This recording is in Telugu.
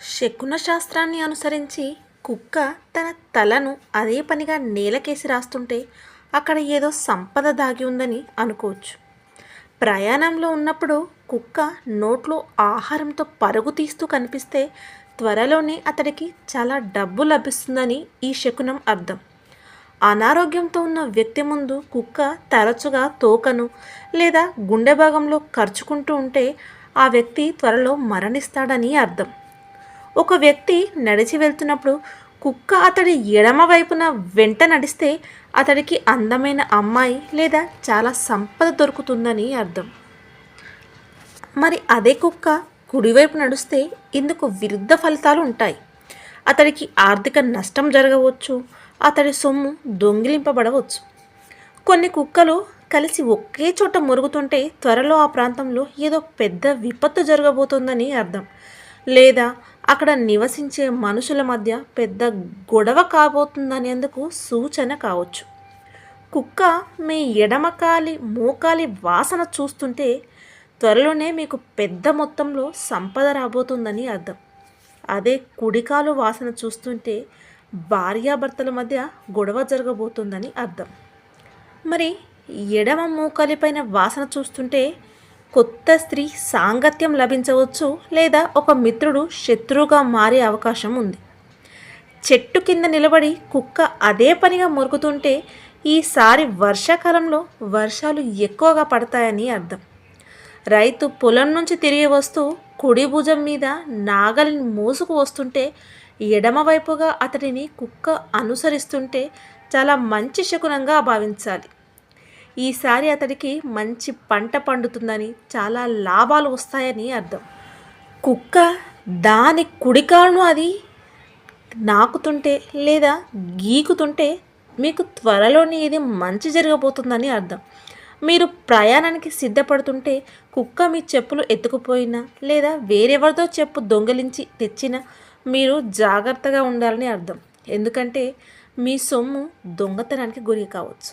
శకున శాస్త్రాన్ని అనుసరించి కుక్క తన తలను అదే పనిగా నేలకేసి రాస్తుంటే అక్కడ ఏదో సంపద దాగి ఉందని అనుకోవచ్చు. ప్రయాణంలో ఉన్నప్పుడు కుక్క నోట్లో ఆహారంతో పరుగు తీస్తూ కనిపిస్తే త్వరలోనే అతడికి చాలా డబ్బు లభిస్తుందని ఈ శకునం అర్థం. అనారోగ్యంతో ఉన్న వ్యక్తి ముందు కుక్క తరచుగా తోకను లేదా గుండె భాగంలో ఖర్చుకుంటూ ఉంటే ఆ వ్యక్తి త్వరలో మరణిస్తాడని అర్థం. ఒక వ్యక్తి నడిచి వెళ్తున్నప్పుడు కుక్క అతడి ఎడమ వైపున వెంట నడిస్తే అతడికి అందమైన అమ్మాయి లేదా చాలా సంపద దొరుకుతుందని అర్థం. మరి అదే కుక్క కుడివైపు నడిస్తే ఇందుకు విరుద్ధ ఫలితాలు ఉంటాయి. అతడికి ఆర్థిక నష్టం జరగవచ్చు అతడి సొమ్ము దొంగిలింపబడవచ్చు. కొన్ని కుక్కలు కలిసి ఒకే చోట మురుగుతుంటే త్వరలో ఆ ప్రాంతంలో ఏదో పెద్ద విపత్తు జరగబోతోందని అర్థం. లేదా అక్కడ నివసించే మనుషుల మధ్య పెద్ద గొడవ కాబోతుందనేందుకు సూచన కావచ్చు. కుక్క మీ ఎడమకాలి మోకాలి వాసన చూస్తుంటే త్వరలోనే మీకు పెద్ద మొత్తంలో సంపద రాబోతుందని అర్థం. అదే కుడికాలు వాసన చూస్తుంటే భార్యాభర్తల మధ్య గొడవ జరగబోతుందని అర్థం. మరి ఎడమ మోకాలిపైన వాసన చూస్తుంటే కొత్త స్త్రీ సాంగత్యం లభించవచ్చు లేదా ఒక మిత్రుడు శత్రువుగా మారే అవకాశం ఉంది. చెట్టు కింద నిలబడి కుక్క అదే పనిగా మురుగుతుంటే ఈసారి వర్షాకాలంలో వర్షాలు ఎక్కువగా పడతాయని అర్థం. రైతు పొలం నుంచి తిరిగి వస్తూ కుడి భుజం మీద నాగలిని మోసుకు వస్తుంటే ఎడమవైపుగా అతడిని కుక్క అనుసరిస్తుంటే చాలా మంచి శకునంగా భావించాలి. ఈసారి అతడికి మంచి పంట పండుతుందని చాలా లాభాలు వస్తాయని అర్థం. కుక్క దాని కుడికాలను అది నాకుతుంటే లేదా గీకుతుంటే మీకు త్వరలోనే ఇది మంచి జరగబోతుందని అర్థం. మీరు ప్రయాణానికి సిద్ధపడుతుంటే కుక్క మీ చెప్పులు ఎత్తుకుపోయినా లేదా వేరెవరితో చెప్పు దొంగలించి తెచ్చినా మీరు జాగ్రత్తగా ఉండాలని అర్థం. ఎందుకంటే మీ సొమ్ము దొంగతనానికి గురి కావచ్చు.